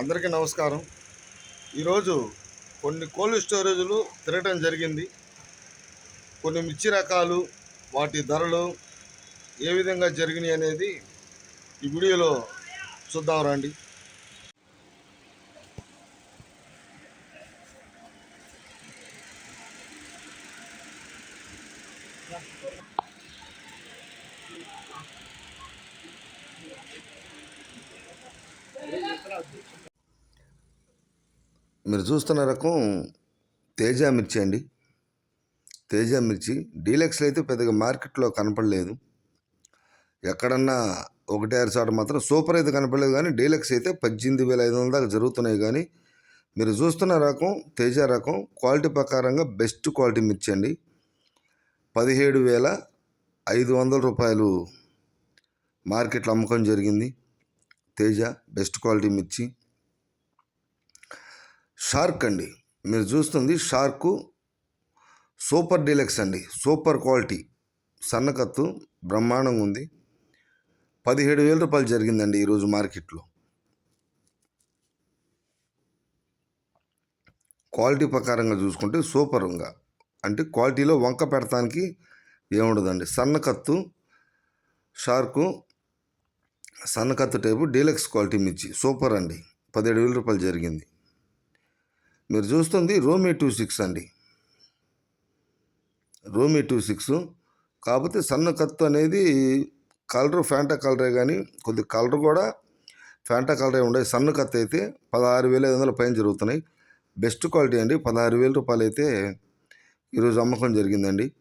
అందరికీ నమస్కారం. ఈరోజు కొన్ని కోల్డ్ స్టోరేజ్లు తిరగటం జరిగింది. కొన్ని మిర్చి రకాలు వాటి ధరలు ఏ విధంగా జరిగినాయి అనేది ఈ వీడియోలో చూద్దాం రండి. మీరు చూస్తున్న రకం తేజ మిర్చి అండి. తేజ మిర్చి డీలక్స్లో అయితే పెద్దగా మార్కెట్లో కనపడలేదు. ఎక్కడన్నా ఒకటి ఆరు చోట మాత్రం సూపర్ అయితే కనపడలేదు కానీ డీలక్స్ అయితే పద్దెనిమిది వేల ఐదు వందల దాకా జరుగుతున్నాయి కానీ మీరు చూస్తున్న రకం తేజ రకం క్వాలిటీ ప్రకారంగా బెస్ట్ క్వాలిటీ మిర్చి అండి. పదిహేడు వేల ఐదు వందల రూపాయలు మార్కెట్లో అమ్మకం జరిగింది. తేజ బెస్ట్ క్వాలిటీ మిర్చి. షార్క్ అండి. మీరు చూస్తుంది షార్కు సూపర్ డీలక్స్ అండి. సూపర్ క్వాలిటీ సన్నకత్తు బ్రహ్మాండంగా ఉంది. పదిహేడు వేల రూపాయలు జరిగిందండి ఈరోజు మార్కెట్లో. క్వాలిటీ ప్రకారంగా చూసుకుంటే సూపర్గా. అంటే క్వాలిటీలో వంక పెడతానికి ఏముండదండి. సన్నకత్తు షార్కు సన్నకత్త టైపు డీలక్స్ క్వాలిటీ మిర్చి. సూపర్ అండి. పదిహేడు వేల రూపాయలు జరిగింది. మీరు చూస్తుంది రోమీ టూ సిక్స్ అండి. రోమీ టూ సిక్స్. కాకపోతే సన్న కత్తు అనేది కలర్ ఫ్యాంటా కలరే కానీ కొద్ది కలర్ కూడా ఫ్యాంటా కలరే ఉండే సన్న కత్తు అయితే పదహారు వేల ఐదు వందల పైన జరుగుతున్నాయి. బెస్ట్ క్వాలిటీ అండి. పదహారు వేల రూపాయలు అయితే ఈరోజు అమ్మకం జరిగిందండి.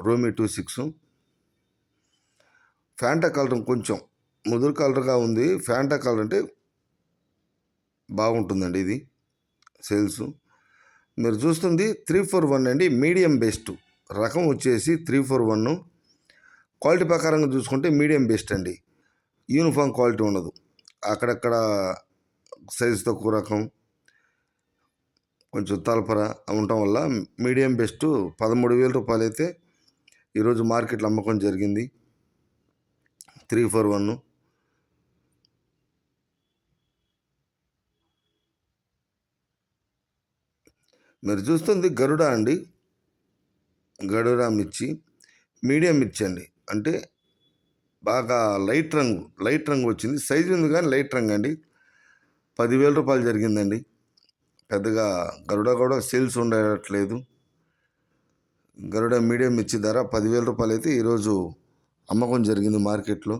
రోమీ టూ సిక్స్. ఫ్యాంటా కలర్ కొంచెం ముదురు కలర్గా ఉంది. ఫ్యాంటా కలర్ అంటే బాగుంటుందండి ఇది. సేల్స్. మీరు చూస్తుంది త్రీ ఫోర్ వన్ అండి. Medium best. రకం వచ్చేసి త్రీ ఫోర్ వన్. క్వాలిటీ ప్రకారంగా చూసుకుంటే మీడియం బెస్ట్ అండి. యూనిఫామ్ క్వాలిటీ ఉండదు. అక్కడక్కడ సైజు తక్కువ రకం. కొంచెం తలపర ఉండటం వల్ల మీడియం బెస్ట్. పదమూడు వేల రూపాయలు అయితే ఈరోజు మార్కెట్లో అమ్మకం జరిగింది. Three four one. మీరు చూస్తుంది గరుడ అండి. గరుడ మిర్చి మీడియం మిర్చి అండి అంటే బాగా లైట్ రంగు లైట్ రంగు వచ్చింది. సైజు ఉంది కానీ లైట్ రంగు అండి. పదివేల రూపాయలు జరిగిందండి. పెద్దగా గరుడ కూడా సేల్స్ ఉండట్లేదు. గరుడ మీడియం మిర్చి ధర పదివేల రూపాయలు అయితే ఈరోజు అమ్మకం జరిగింది మార్కెట్లో.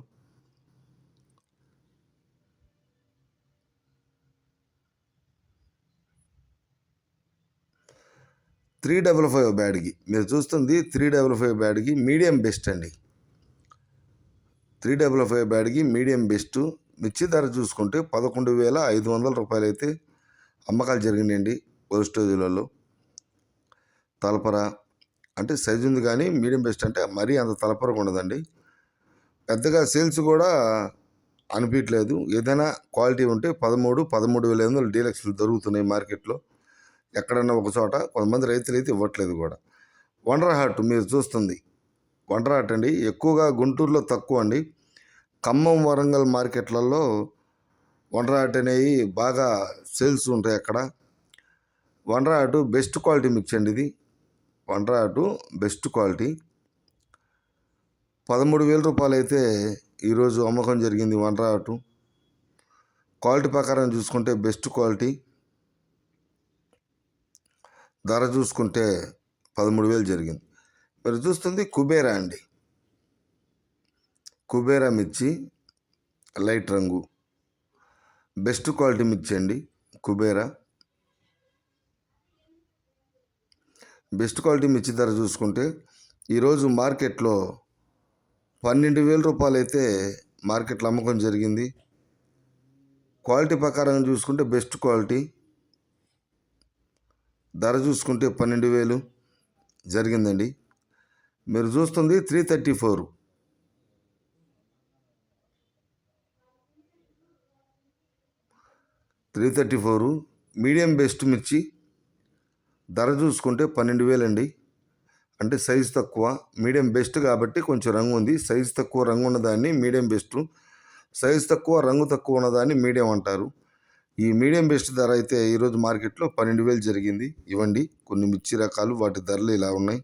త్రీ డబల్ ఫైవ్ బ్యాడ్కి. మీరు చూస్తుంది త్రీ డబల్ ఫైవ్ బ్యాడ్కి మీడియం బెస్ట్ అండి. త్రీ డబల్ ఫైవ్ బ్యాడ్కి మీడియం బెస్ట్. మిర్చి ధర చూసుకుంటే పదకొండు వేల ఐదు వందల రూపాయలు అయితే అమ్మకాలు జరిగినాయండి స్టేజ్లలో తలపర అంటే సైజు ఉంది కానీ మీడియం బెస్ట్ అంటే మరీ అంత తలపరకు ఉండదండి. పెద్దగా సేల్స్ కూడా అనిపించలేదు ఏదైనా క్వాలిటీ ఉంటే పదమూడు పదమూడు వేల ఐదు వందలు డీలక్స్లు దొరుకుతున్నాయి మార్కెట్లో. ఎక్కడన్నా ఒక చోట కొంతమంది రైతులు అయితే ఇవ్వట్లేదు కూడా. వండర్ హార్ట్ మీరు చూస్తుంది. వండర్ హార్ట్ అండి ఎక్కువగా గుంటూరులో తక్కువ అండి. ఖమ్మం వరంగల్ మార్కెట్లలో వండర్ హార్ట్ అనేవి బాగా సేల్స్ ఉంటాయి అక్కడ. Wonder hot best quality mix అండి ఇది. Wonder hot best quality. పదమూడు వేల రూపాయలు అయితే ఈరోజు అమ్మకం జరిగింది వండర్ హార్ట్. క్వాలిటీ ప్రకారం చూసుకుంటే బెస్ట్ క్వాలిటీ. ధర చూసుకుంటే పదమూడు వేలు జరిగింది. మీరు చూస్తుంది కుబేరా అండి. కుబేరా మిర్చి లైట్ రంగు. బెస్ట్ క్వాలిటీ మిర్చి అండి కుబేరా. బెస్ట్ క్వాలిటీ మిర్చి ధర చూసుకుంటే ఈరోజు మార్కెట్లో పన్నెండు వేల రూపాయలు అయితే మార్కెట్లో అమ్మకం జరిగింది. క్వాలిటీ ప్రకారం చూసుకుంటే బెస్ట్ క్వాలిటీ. ధర చూసుకుంటే పన్నెండు వేలు జరిగిందండి. మీరు చూస్తుంది three thirty four. Three thirty four medium best మిర్చి. ధర చూసుకుంటే పన్నెండు వేలండి. అంటే సైజు తక్కువ మీడియం బెస్ట్ కాబట్టి కొంచెం రంగు ఉంది. సైజు తక్కువ రంగు ఉన్నదాన్ని మీడియం బెస్ట్. సైజు తక్కువ రంగు తక్కువ ఉన్నదాన్ని మీడియం అంటారు. ఈ మీడియం బెస్ట్ ధర అయితే ఈరోజు మార్కెట్లో పన్నెండు వేలు జరిగింది. ఇవ్వండి కొన్ని మిర్చి రకాలు వాటి ధరలు ఇలా ఉన్నాయి.